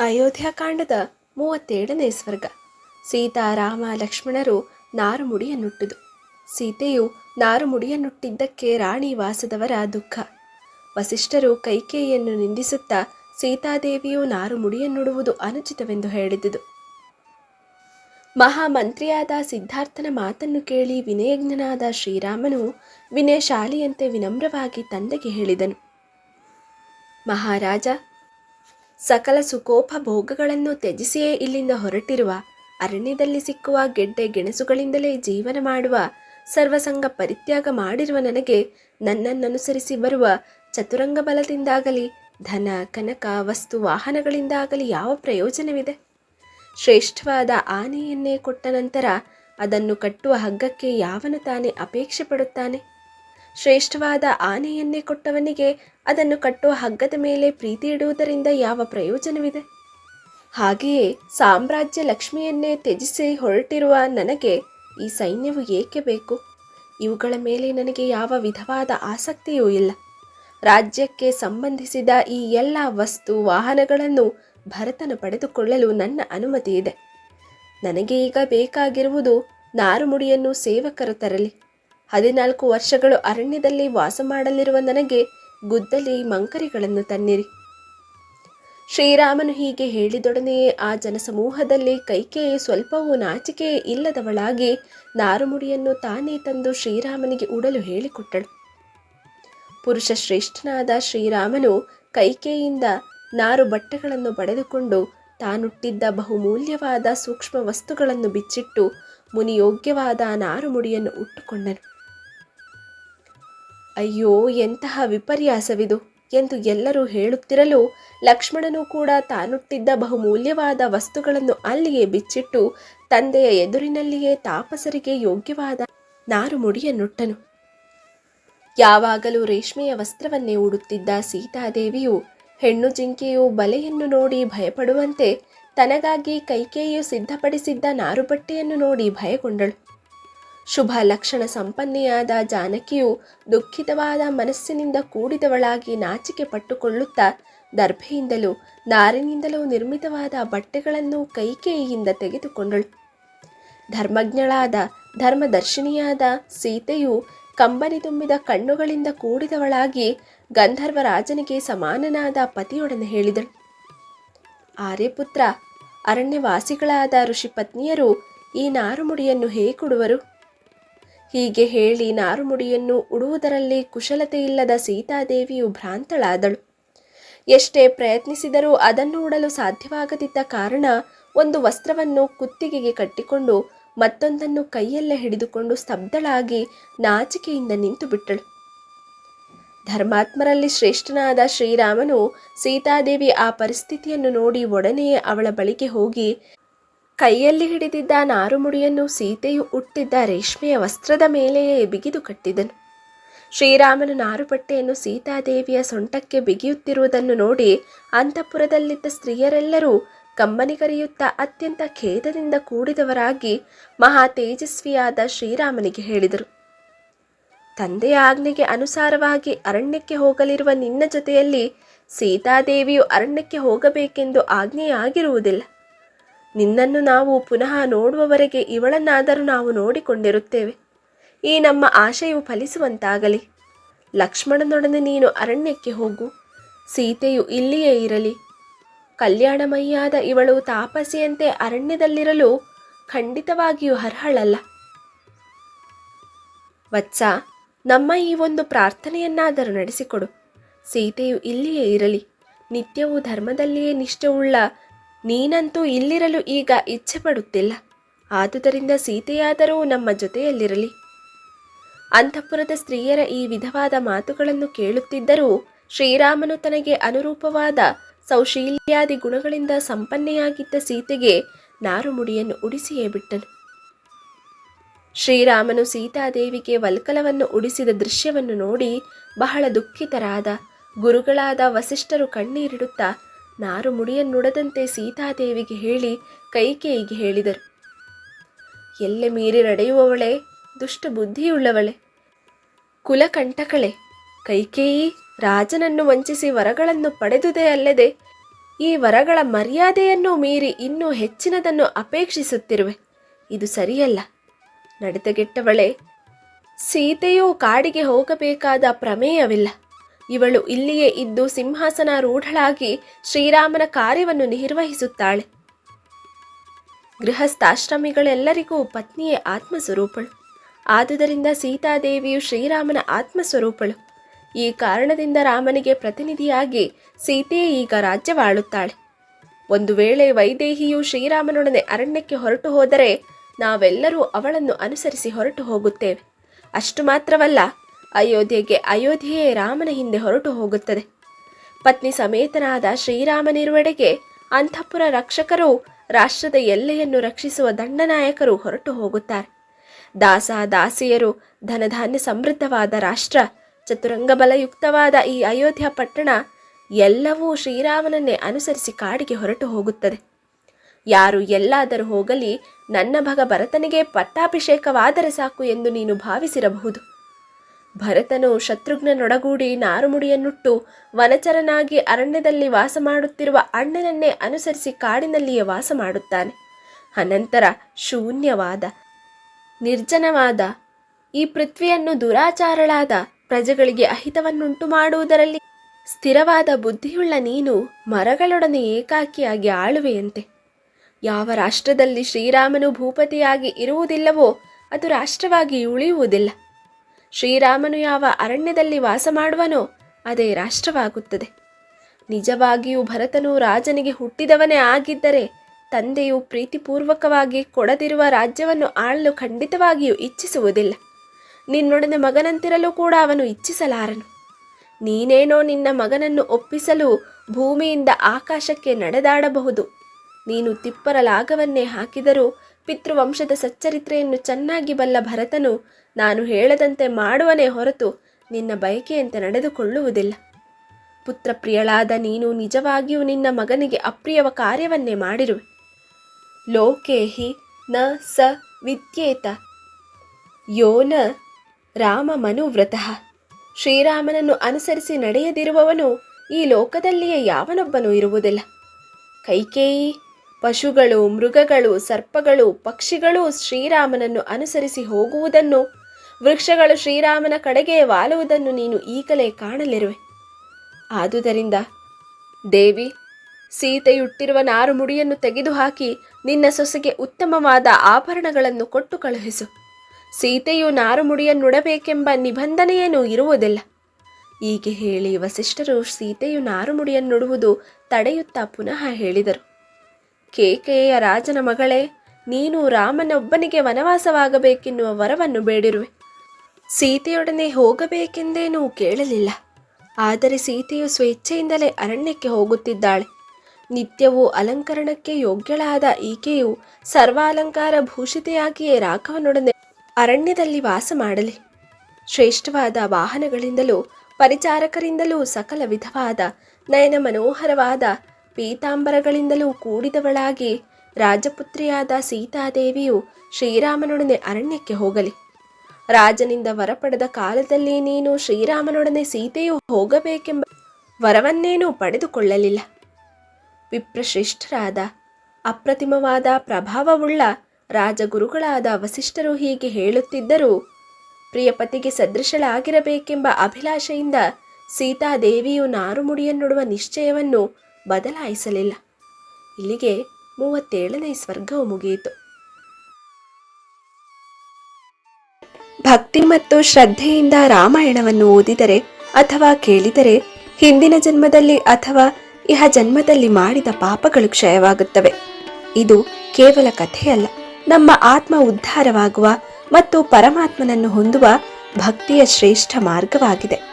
ಅಯೋಧ್ಯಕಾಂಡದ ಮೂವತ್ತೇಳನೇ ಸ್ವರ್ಗ. ಸೀತಾ, ರಾಮ, ಲಕ್ಷ್ಮಣರು ನಾರುಮುಡಿಯನ್ನುಟ್ಟುದು. ಸೀತೆಯು ನಾರುಮುಡಿಯನ್ನುಟ್ಟಿದ್ದಕ್ಕೆ ರಾಣಿ ವಾಸದವರ ದುಃಖ. ವಸಿಷ್ಠರು ಕೈಕೇಯಿಯನ್ನು ನಿಂದಿಸುತ್ತಾ ಸೀತಾದೇವಿಯು ನಾರುಮುಡಿಯನ್ನುಡುವುದು ಅನುಚಿತವೆಂದು ಹೇಳಿದುದು. ಮಹಾಮಂತ್ರಿಯಾದ ಸಿದ್ಧಾರ್ಥನ ಮಾತನ್ನು ಕೇಳಿ ವಿನಯಜ್ಞನಾದ ಶ್ರೀರಾಮನು ವಿನಯಶಾಲಿಯಂತೆ ವಿನಮ್ರವಾಗಿ ತಂದೆಗೆ ಹೇಳಿದನು. ಮಹಾರಾಜ ಸಕಲ ಸುಖೋಪ ಭೋಗಗಳನ್ನು ತ್ಯಜಿಸಿಯೇ ಇಲ್ಲಿಂದ ಹೊರಟಿರುವ ಅರಣ್ಯದಲ್ಲಿ ಸಿಕ್ಕುವ ಗೆಡ್ಡೆ ಗೆಣಸುಗಳಿಂದಲೇ ಜೀವನ ಮಾಡುವ ಸರ್ವಸಂಗ ಪರಿತ್ಯಾಗ ಮಾಡಿರುವ ನನಗೆ ನನ್ನನ್ನನುಸರಿಸಿ ಬರುವ ಚತುರಂಗ ಬಲದಿಂದಾಗಲಿ, ಧನ, ಕನಕ, ವಸ್ತು, ವಾಹನಗಳಿಂದಾಗಲಿ ಯಾವ ಪ್ರಯೋಜನವಿದೆ? ಶ್ರೇಷ್ಠವಾದ ಆನೆಯನ್ನೇ ಕೊಟ್ಟ ನಂತರ ಅದನ್ನು ಕಟ್ಟುವ ಹಗ್ಗಕ್ಕೆ ಯಾವನು ತಾನೇ ಅಪೇಕ್ಷೆ ಪಡುತ್ತಾನೆ? ಶ್ರೇಷ್ಠವಾದ ಆನೆಯನ್ನೇ ಕೊಟ್ಟವನಿಗೆ ಅದನ್ನು ಕಟ್ಟುವ ಹಗ್ಗದ ಮೇಲೆ ಪ್ರೀತಿ ಇಡುವುದರಿಂದ ಯಾವ ಪ್ರಯೋಜನವಿದೆ? ಹಾಗೆಯೇ ಸಾಮ್ರಾಜ್ಯ ಲಕ್ಷ್ಮಿಯನ್ನೇ ತ್ಯಜಿಸಿ ಹೊರಟಿರುವ ನನಗೆ ಈ ಸೈನ್ಯವು ಏಕೆ ಬೇಕು? ಇವುಗಳ ಮೇಲೆ ನನಗೆ ಯಾವ ವಿಧವಾದ ಆಸಕ್ತಿಯೂ ಇಲ್ಲ. ರಾಜ್ಯಕ್ಕೆ ಸಂಬಂಧಿಸಿದ ಈ ಎಲ್ಲ ವಸ್ತು, ವಾಹನಗಳನ್ನು ಭರತನು ಪಡೆದುಕೊಳ್ಳಲು ನನ್ನ ಅನುಮತಿ ಇದೆ. ನನಗೆ ಈಗ ಬೇಕಾಗಿರುವುದು ನಾರುಮುಡಿಯನ್ನು ಸೇವಕರು ತರಲಿ. ಹದಿನಾಲ್ಕು ವರ್ಷಗಳು ಅರಣ್ಯದಲ್ಲಿ ವಾಸ ಮಾಡಲಿರುವ ನನಗೆ ಗುದ್ದಲಿ ಮಂಕರಿಗಳನ್ನು ತನ್ನಿರಿ. ಶ್ರೀರಾಮನು ಹೀಗೆ ಹೇಳಿದೊಡನೆಯೇ ಆ ಜನಸಮೂಹದಲ್ಲಿ ಕೈಕೇಯಿ ಸ್ವಲ್ಪವೂ ನಾಚಿಕೆ ಇಲ್ಲದವಳಾಗಿ ನಾರುಮುಡಿಯನ್ನು ತಾನೇ ತಂದು ಶ್ರೀರಾಮನಿಗೆ ಉಡಲು ಹೇಳಿಕೊಟ್ಟಳು. ಪುರುಷ ಶ್ರೇಷ್ಠನಾದ ಶ್ರೀರಾಮನು ಕೈಕೇಯಿಂದ ನಾರು ಬಟ್ಟೆಗಳನ್ನು ಪಡೆದುಕೊಂಡು ತಾನುಟ್ಟಿದ್ದ ಬಹುಮೂಲ್ಯವಾದ ಸೂಕ್ಷ್ಮ ವಸ್ತುಗಳನ್ನು ಬಿಚ್ಚಿಟ್ಟು ಮುನಿಯೋಗ್ಯವಾದ ನಾರುಮುಡಿಯನ್ನು ಉಟ್ಟುಕೊಂಡನು. ಅಯ್ಯೋ, ಎಂತಹ ವಿಪರ್ಯಾಸವಿದು ಎಂದು ಎಲ್ಲರೂ ಹೇಳುತ್ತಿರಲು ಲಕ್ಷ್ಮಣನು ಕೂಡ ತಾನುಟ್ಟಿದ್ದ ಬಹುಮೂಲ್ಯವಾದ ವಸ್ತುಗಳನ್ನು ಅಲ್ಲಿಯೇ ಬಿಚ್ಚಿಟ್ಟು ತಂದೆಯ ಎದುರಿನಲ್ಲಿಯೇ ತಾಪಸರಿಗೆ ಯೋಗ್ಯವಾದ ನಾರುಮುಡಿಯನ್ನುಟ್ಟನು ಯಾವಾಗಲೂ ರೇಷ್ಮೆಯ ವಸ್ತ್ರವನ್ನೇ ಉಡುತ್ತಿದ್ದ ಸೀತಾದೇವಿಯು ಹೆಣ್ಣು ಜಿಂಕೆಯು ಬಲೆಯನ್ನು ನೋಡಿ ಭಯಪಡುವಂತೆ ತನಗಾಗಿ ಕೈಕೇಯು ಸಿದ್ಧಪಡಿಸಿದ್ದ ನಾರುಬಟ್ಟೆಯನ್ನು ನೋಡಿ ಭಯಗೊಂಡಳು. ಶುಭ ಲಕ್ಷಣ ಸಂಪನ್ನೆಯಾದ ಜಾನಕಿಯು ದುಃಖಿತವಾದ ಮನಸ್ಸಿನಿಂದ ಕೂಡಿದವಳಾಗಿ ನಾಚಿಕೆ ಪಟ್ಟುಕೊಳ್ಳುತ್ತಾ ದರ್ಭೆಯಿಂದಲೂ ನಾರಿನಿಂದಲೂ ನಿರ್ಮಿತವಾದ ಬಟ್ಟೆಗಳನ್ನು ಕೈಕೇಯಿಯಿಂದ ತೆಗೆದುಕೊಂಡಳು. ಧರ್ಮಜ್ಞಳಾದ, ಧರ್ಮದರ್ಶಿನಿಯಾದ ಸೀತೆಯು ಕಂಬನಿ ತುಂಬಿದ ಕಣ್ಣುಗಳಿಂದ ಕೂಡಿದವಳಾಗಿ ಗಂಧರ್ವ ರಾಜನಿಗೆ ಸಮಾನನಾದ ಪತಿಯೊಡನೆ ಹೇಳಿದಳು. ಆರ್ಯಪುತ್ರ, ಅರಣ್ಯವಾಸಿಗಳಾದ ಋಷಿ ಪತ್ನಿಯರು ಈ ನಾರುಮುಡಿಯನ್ನು ಹೇಗುಡುವರು ಹೀಗೆ ಹೇಳಿ ನಾರುಮುಡಿಯನ್ನು ಉಡುವುದರಲ್ಲಿ ಕುಶಲತೆಯಿಲ್ಲದ ಸೀತಾದೇವಿಯು ಭ್ರಾಂತಳಾದಳು. ಎಷ್ಟೇ ಪ್ರಯತ್ನಿಸಿದರೂ ಅದನ್ನು ಉಡಲು ಸಾಧ್ಯವಾಗದಿದ್ದ ಕಾರಣ ಒಂದು ವಸ್ತ್ರವನ್ನು ಕುತ್ತಿಗೆಗೆ ಕಟ್ಟಿಕೊಂಡು ಮತ್ತೊಂದನ್ನು ಕೈಯಲ್ಲೇ ಹಿಡಿದುಕೊಂಡು ಸ್ತಬ್ಧಳಾಗಿ ನಾಚಿಕೆಯಿಂದ ನಿಂತು ಬಿಟ್ಟಳು. ಧರ್ಮಾತ್ಮರಲ್ಲಿ ಶ್ರೇಷ್ಠನಾದ ಶ್ರೀರಾಮನು ಸೀತಾದೇವಿ ಆ ಪರಿಸ್ಥಿತಿಯನ್ನು ನೋಡಿ ಒಡನೆಯೇ ಅವಳ ಬಳಿಗೆ ಹೋಗಿ ಕೈಯಲ್ಲಿ ಹಿಡಿದಿದ್ದ ನಾರುಮುಡಿಯನ್ನು ಸೀತೆಯು ಉಟ್ಟಿದ್ದ ರೇಷ್ಮೆಯ ವಸ್ತ್ರದ ಮೇಲೆಯೇ ಬಿಗಿದು ಕಟ್ಟಿದನು. ಶ್ರೀರಾಮನು ನಾರುಪಟ್ಟೆಯನ್ನು ಸೀತಾದೇವಿಯ ಸೊಂಟಕ್ಕೆ ಬಿಗಿಯುತ್ತಿರುವುದನ್ನು ನೋಡಿ ಅಂತಃಪುರದಲ್ಲಿದ್ದ ಸ್ತ್ರೀಯರೆಲ್ಲರೂ ಕಂಬನಿ ಕರೆಯುತ್ತಾ ಅತ್ಯಂತ ಖೇದದಿಂದ ಕೂಡಿದವರಾಗಿ ಮಹಾ ತೇಜಸ್ವಿಯಾದ ಶ್ರೀರಾಮನಿಗೆ ಹೇಳಿದರು. ತಂದೆಯ ಆಜ್ಞೆಗೆ ಅನುಸಾರವಾಗಿ ಅರಣ್ಯಕ್ಕೆ ಹೋಗಲಿರುವ ನಿನ್ನ ಜೊತೆಯಲ್ಲಿ ಸೀತಾದೇವಿಯು ಅರಣ್ಯಕ್ಕೆ ಹೋಗಬೇಕೆಂದು ಆಜ್ಞೆಯಾಗಿರುವುದಿಲ್ಲ. ನಿನ್ನನ್ನು ನಾವು ಪುನಃ ನೋಡುವವರೆಗೆ ಇವಳನ್ನಾದರೂ ನಾವು ನೋಡಿಕೊಂಡಿರುತ್ತೇವೆ. ಈ ನಮ್ಮ ಆಶಯವು ಫಲಿಸುವಂತಾಗಲಿ. ಲಕ್ಷ್ಮಣನೊಡನೆ ನೀನು ಅರಣ್ಯಕ್ಕೆ ಹೋಗು. ಸೀತೆಯು ಇಲ್ಲಿಯೇ ಇರಲಿ. ಕಲ್ಯಾಣಮಯ್ಯಾದ ಇವಳು ತಾಪಸಿಯಂತೆ ಅರಣ್ಯದಲ್ಲಿರಲು ಖಂಡಿತವಾಗಿಯೂ ಅರ್ಹಳಲ್ಲ. ವತ್ಸ, ನಮ್ಮ ಈ ಒಂದು ಪ್ರಾರ್ಥನೆಯನ್ನಾದರೂ ನಡೆಸಿಕೊಡು. ಸೀತೆಯು ಇಲ್ಲಿಯೇ ಇರಲಿ. ನಿತ್ಯವೂ ಧರ್ಮದಲ್ಲಿಯೇ ನಿಷ್ಠೆಯುಳ್ಳ ನೀನಂತೂ ಇಲ್ಲಿರಲು ಈಗ ಇಚ್ಛೆ ಪಡುತ್ತಿಲ್ಲ. ಆದುದರಿಂದ ಸೀತೆಯಾದರೂ ನಮ್ಮ ಜೊತೆಯಲ್ಲಿರಲಿ. ಅಂತಃಪುರದ ಸ್ತ್ರೀಯರ ಈ ವಿಧವಾದ ಮಾತುಗಳನ್ನು ಕೇಳುತ್ತಿದ್ದರೂ ಶ್ರೀರಾಮನು ತನಗೆ ಅನುರೂಪವಾದ ಸೌಶೀಲ್ಯಾದಿ ಗುಣಗಳಿಂದ ಸಂಪನ್ನೆಯಾಗಿದ್ದ ಸೀತೆಗೆ ನಾರುಮುಡಿಯನ್ನು ಉಡಿಸಿಯೇ ಬಿಟ್ಟನು. ಶ್ರೀರಾಮನು ಸೀತಾದೇವಿಗೆ ವಲ್ಕಲವನ್ನು ಉಡಿಸಿದ ದೃಶ್ಯವನ್ನು ನೋಡಿ ಬಹಳ ದುಃಖಿತರಾದ ಗುರುಗಳಾದ ವಸಿಷ್ಠರು ಕಣ್ಣೀರಿಡುತ್ತಾ ನಾರು ಮುಡಿಯನ್ನುಡದಂತೆ ಸೀತಾದೇವಿಗೆ ಹೇಳಿ ಕೈಕೇಯಿಗೆ ಹೇಳಿದರು. ಎಲ್ಲೆ ಮೀರಿ ನಡೆಯುವವಳೆ, ದುಷ್ಟ ಬುದ್ಧಿಯುಳ್ಳವಳೆ. ಕುಲಕಂಟಕಳೆ ಕೈಕೇಯಿ ರಾಜನನ್ನು ವಂಚಿಸಿ ವರಗಳನ್ನು ಪಡೆದುದೇ ಅಲ್ಲದೆ, ಈ ವರಗಳ ಮರ್ಯಾದೆಯನ್ನು ಮೀರಿ ಇನ್ನೂ ಹೆಚ್ಚಿನದನ್ನು ಅಪೇಕ್ಷಿಸುತ್ತಿರುವೆ. ಇದು ಸರಿಯಲ್ಲ. ನಡೆದಗೆಟ್ಟವಳೆ ಸೀತೆಯು ಕಾಡಿಗೆ ಹೋಗಬೇಕಾದ ಪ್ರಮೇಯವಿಲ್ಲ. ಇವಳು ಇಲ್ಲಿಯೇ ಇದ್ದು ಸಿಂಹಾಸನ ರೂಢಳಾಗಿ ಶ್ರೀರಾಮನ ಕಾರ್ಯವನ್ನು ನಿರ್ವಹಿಸುತ್ತಾಳೆ. ಗೃಹಸ್ಥಾಶ್ರಮಿಗಳೆಲ್ಲರಿಗೂ ಪತ್ನಿಯೇ ಆತ್ಮಸ್ವರೂಪಳು. ಆದುದರಿಂದ ಸೀತಾದೇವಿಯು ಶ್ರೀರಾಮನ ಆತ್ಮಸ್ವರೂಪಳು. ಈ ಕಾರಣದಿಂದ ರಾಮನಿಗೆ ಪ್ರತಿನಿಧಿಯಾಗಿ ಸೀತೆಯೇ ಈಗ ರಾಜ್ಯವಾಳುತ್ತಾಳೆ. ಒಂದು ವೇಳೆ ವೈದೇಹಿಯು ಶ್ರೀರಾಮನೊಡನೆ ಅರಣ್ಯಕ್ಕೆ ಹೊರಟು ಹೋದರೆ ನಾವೆಲ್ಲರೂ ಅವಳನ್ನು ಅನುಸರಿಸಿ ಹೊರಟು ಹೋಗುತ್ತೇವೆ. ಅಷ್ಟು ಮಾತ್ರವಲ್ಲ ಅಯೋಧ್ಯೆಗೆ ಅಯೋಧ್ಯೆಯೇ ರಾಮನ ಹಿಂದೆ ಹೊರಟು ಹೋಗುತ್ತದೆ. ಪತ್ನಿ ಸಮೇತನಾದ ಶ್ರೀರಾಮನಿರುವೆಡೆಗೆ ಅಂತಃಪುರ ರಕ್ಷಕರು, ರಾಷ್ಟ್ರದ ಎಲ್ಲೆಯನ್ನು ರಕ್ಷಿಸುವ ದಂಡನಾಯಕರು ಹೊರಟು ಹೋಗುತ್ತಾರೆ. ದಾಸ ದಾಸಿಯರು ಧನಧಾನ್ಯ ಸಮೃದ್ಧವಾದ ರಾಷ್ಟ್ರ ಚತುರಂಗ ಬಲಯುಕ್ತವಾದ ಈ ಅಯೋಧ್ಯ ಪಟ್ಟಣ ಎಲ್ಲವೂ ಶ್ರೀರಾಮನನ್ನೇ ಅನುಸರಿಸಿ ಕಾಡಿಗೆ ಹೊರಟು ಹೋಗುತ್ತದೆ. ಯಾರು ಎಲ್ಲಾದರೂ ಹೋಗಲಿ, ನನ್ನ ಭಗ ಭರತನಿಗೆ ಪಟ್ಟಾಭಿಷೇಕವಾದರೆ ಸಾಕು ಎಂದು ನೀನು ಭಾವಿಸಿರಬಹುದು. ಭರತನು ಶತ್ರುಘ್ನನೊಡಗೂಡಿ ನಾರುಮುಡಿಯನ್ನುಟ್ಟು ವನಚರನಾಗಿ ಅರಣ್ಯದಲ್ಲಿ ವಾಸ ಮಾಡುತ್ತಿರುವ ಅಣ್ಣನನ್ನೇ ಅನುಸರಿಸಿ ಕಾಡಿನಲ್ಲಿಯೇ ವಾಸ ಮಾಡುತ್ತಾನೆ. ಅನಂತರ ಶೂನ್ಯವಾದ, ನಿರ್ಜನವಾದ, ಈ ಪೃಥ್ವಿಯನ್ನು ದುರಾಚಾರಳಾದ ಪ್ರಜೆಗಳಿಗೆ ಅಹಿತವನ್ನುಂಟು ಮಾಡುವುದರಲ್ಲಿ ಸ್ಥಿರವಾದ ಬುದ್ಧಿಯುಳ್ಳ ನೀನು ಮರಗಳೊಡನೆ ಏಕಾಕಿಯಾಗಿ ಆಳುವೆಯಂತೆ. ಯಾವ ರಾಷ್ಟ್ರದಲ್ಲಿ ಶ್ರೀರಾಮನು ಭೂಪತಿಯಾಗಿ ಇರುವುದಿಲ್ಲವೋ ಅದು ರಾಷ್ಟ್ರವಾಗಿ ಉಳಿಯುವುದಿಲ್ಲ. ಶ್ರೀರಾಮನು ಯಾವ ಅರಣ್ಯದಲ್ಲಿ ವಾಸ ಮಾಡುವನೋ ಅದೇ ರಾಷ್ಟ್ರವಾಗುತ್ತದೆ. ನಿಜವಾಗಿಯೂ ಭರತನು ರಾಜನಿಗೆ ಹುಟ್ಟಿದವನೇ ಆಗಿದ್ದರೆ ತಂದೆಯು ಪ್ರೀತಿಪೂರ್ವಕವಾಗಿ ಕೊಡದಿರುವ ರಾಜ್ಯವನ್ನು ಆಳಲು ಖಂಡಿತವಾಗಿಯೂ ಇಚ್ಛಿಸುವುದಿಲ್ಲ. ನಿನ್ನೊಡನೆ ಮಗನಂತಿರಲು ಕೂಡ ಅವನು ಇಚ್ಛಿಸಲಾರನು. ನೀನೇನೋ ನಿನ್ನ ಮಗನನ್ನು ಒಪ್ಪಿಸಲು ಭೂಮಿಯಿಂದ ಆಕಾಶಕ್ಕೆ ನಡೆದಾಡಬಹುದು. ನೀನು ತಿಪ್ಪರ ಲಾಗವನ್ನೇ ಹಾಕಿದರೂ ಪಿತೃವಂಶದ ಸಚ್ಚರಿತ್ರೆಯನ್ನು ಚೆನ್ನಾಗಿ ಬಲ್ಲ ಭರತನು ನಾನು ಹೇಳದಂತೆ ಮಾಡುವನೇ ಹೊರತು ನಿನ್ನ ಬಯಕೆಯಂತೆ ನಡೆದುಕೊಳ್ಳುವುದಿಲ್ಲ. ಪುತ್ರ ಪ್ರಿಯಳಾದ ನೀನು ನಿಜವಾಗಿಯೂ ನಿನ್ನ ಮಗನಿಗೆ ಅಪ್ರಿಯವ ಕಾರ್ಯವನ್ನೇ ಮಾಡಿರುವೆ. ಲೋಕೇಹಿ ನ ಸ ವಿದ್ಯೇತ. ಯೋನ ರಾಮ ಮನುವ್ರತಃ ಶ್ರೀರಾಮನನ್ನು ಅನುಸರಿಸಿ ನಡೆಯದಿರುವವನು ಈ ಲೋಕದಲ್ಲಿಯೇ ಯಾವನೊಬ್ಬನೂ ಇರುವುದಿಲ್ಲ. ಕೈಕೇಯಿ ಪಶುಗಳು, ಮೃಗಗಳು, ಸರ್ಪಗಳು, ಪಕ್ಷಿಗಳು ಶ್ರೀರಾಮನನ್ನು ಅನುಸರಿಸಿ ಹೋಗುವುದನ್ನು, ವೃಕ್ಷಗಳು ಶ್ರೀರಾಮನ ಕಡೆಗೆ ವಾಲುವುದನ್ನು ನೀನು ಈಗಲೇ ಕಾಣಲಿರುವೆ. ಆದುದರಿಂದ, ದೇವಿ, ಸೀತೆಯುಟ್ಟಿರುವ ನಾರು ಮುಡಿಯನ್ನು ತೆಗೆದುಹಾಕಿ ನಿನ್ನ ಸೊಸೆಗೆ ಉತ್ತಮವಾದ ಆಭರಣಗಳನ್ನು ಕೊಟ್ಟು ಕಳುಹಿಸು. ಸೀತೆಯು ನಾರು ಮುಡಿಯನ್ನುಡಬೇಕೆಂಬ ನಿಬಂಧನೆಯೇನೂ ಇರುವುದಿಲ್ಲ. ಹೀಗೆ ಹೇಳಿ ವಸಿಷ್ಠರು ಸೀತೆಯು ನಾರು ಮುಡಿಯನ್ನುಡುವುದು ತಡೆಯುತ್ತಾ ಪುನಃ ಹೇಳಿದರು. ಕೇಕೆಯ ರಾಜನ ಮಗಳೇ, ನೀನು ರಾಮನೊಬ್ಬನಿಗೆ ವನವಾಸವಾಗಬೇಕೆನ್ನುವ ವರವನ್ನು ಬೇಡಿರುವೆ. ಸೀತೆಯೊಡನೆ ಹೋಗಬೇಕೆಂದೇನೂ ಕೇಳಲಿಲ್ಲ. ಆದರೆ ಸೀತೆಯು ಸ್ವೇಚ್ಛೆಯಿಂದಲೇ ಅರಣ್ಯಕ್ಕೆ ಹೋಗುತ್ತಿದ್ದಾಳೆ. ನಿತ್ಯವೂ ಅಲಂಕರಣಕ್ಕೆ ಯೋಗ್ಯಳಾದ ಈಕೆಯು ಸರ್ವಾಲಂಕಾರ ಭೂಷಿತೆಯಾಗಿಯೇ ರಾಘವನೊಡನೆ ಅರಣ್ಯದಲ್ಲಿ ವಾಸ ಮಾಡಲಿ. ಶ್ರೇಷ್ಠವಾದ ವಾಹನಗಳಿಂದಲೂ, ಪರಿಚಾರಕರಿಂದಲೂ ಸಕಲ ವಿಧವಾದ, ನಯನ ಮನೋಹರವಾದ ಪೀತಾಂಬರಗಳಿಂದಲೂ ಕೂಡಿದವಳಾಗಿ ರಾಜಪುತ್ರಿಯಾದ ಸೀತಾದೇವಿಯು ಶ್ರೀರಾಮನೊಡನೆ ಅರಣ್ಯಕ್ಕೆ ಹೋಗಲಿ. ರಾಜನಿಂದ ವರಪಡೆದ ಕಾಲದಲ್ಲಿ ನೀನು ಶ್ರೀರಾಮನೊಡನೆ ಸೀತೆಯು ಹೋಗಬೇಕೆಂಬ ವರವನ್ನೇನೂ ಪಡೆದುಕೊಳ್ಳಲಿಲ್ಲ. ವಿಪ್ರಶ್ರೇಷ್ಠರಾದ, ಅಪ್ರತಿಮವಾದ ಪ್ರಭಾವವುಳ್ಳ ರಾಜಗುರುಗಳಾದ ವಸಿಷ್ಠರು ಹೀಗೆ ಹೇಳುತ್ತಿದ್ದರೂ, ಪ್ರಿಯಪತಿಗೆ ಸದೃಶಳಾಗಿರಬೇಕೆಂಬ ಅಭಿಲಾಷೆಯಿಂದ ಸೀತಾದೇವಿಯು ನಾರುಮುಡಿಯನ್ನುಡುವ ನಿಶ್ಚಯವನ್ನು ಬದಲಾಯಿಸಲಿಲ್ಲ. ಇಲ್ಲಿಗೆ ಮೂವತ್ತೇಳನೇ ಸ್ವರ್ಗವು ಮುಗಿಯಿತು. ಭಕ್ತಿ ಮತ್ತು ಶ್ರದ್ಧೆಯಿಂದ ರಾಮಾಯಣವನ್ನು ಓದಿದರೆ ಅಥವಾ ಕೇಳಿದರೆ ಹಿಂದಿನ ಜನ್ಮದಲ್ಲಿ ಅಥವಾ ಇಹ ಜನ್ಮದಲ್ಲಿ ಮಾಡಿದ ಪಾಪಗಳು ಕ್ಷಯವಾಗುತ್ತವೆ. ಇದು ಕೇವಲ ಕಥೆಯಲ್ಲ. ನಮ್ಮ ಆತ್ಮ ಉದ್ಧಾರವಾಗುವ ಮತ್ತು ಪರಮಾತ್ಮನನ್ನು ಹೊಂದುವ ಭಕ್ತಿಯ ಶ್ರೇಷ್ಠ ಮಾರ್ಗವಾಗಿದೆ.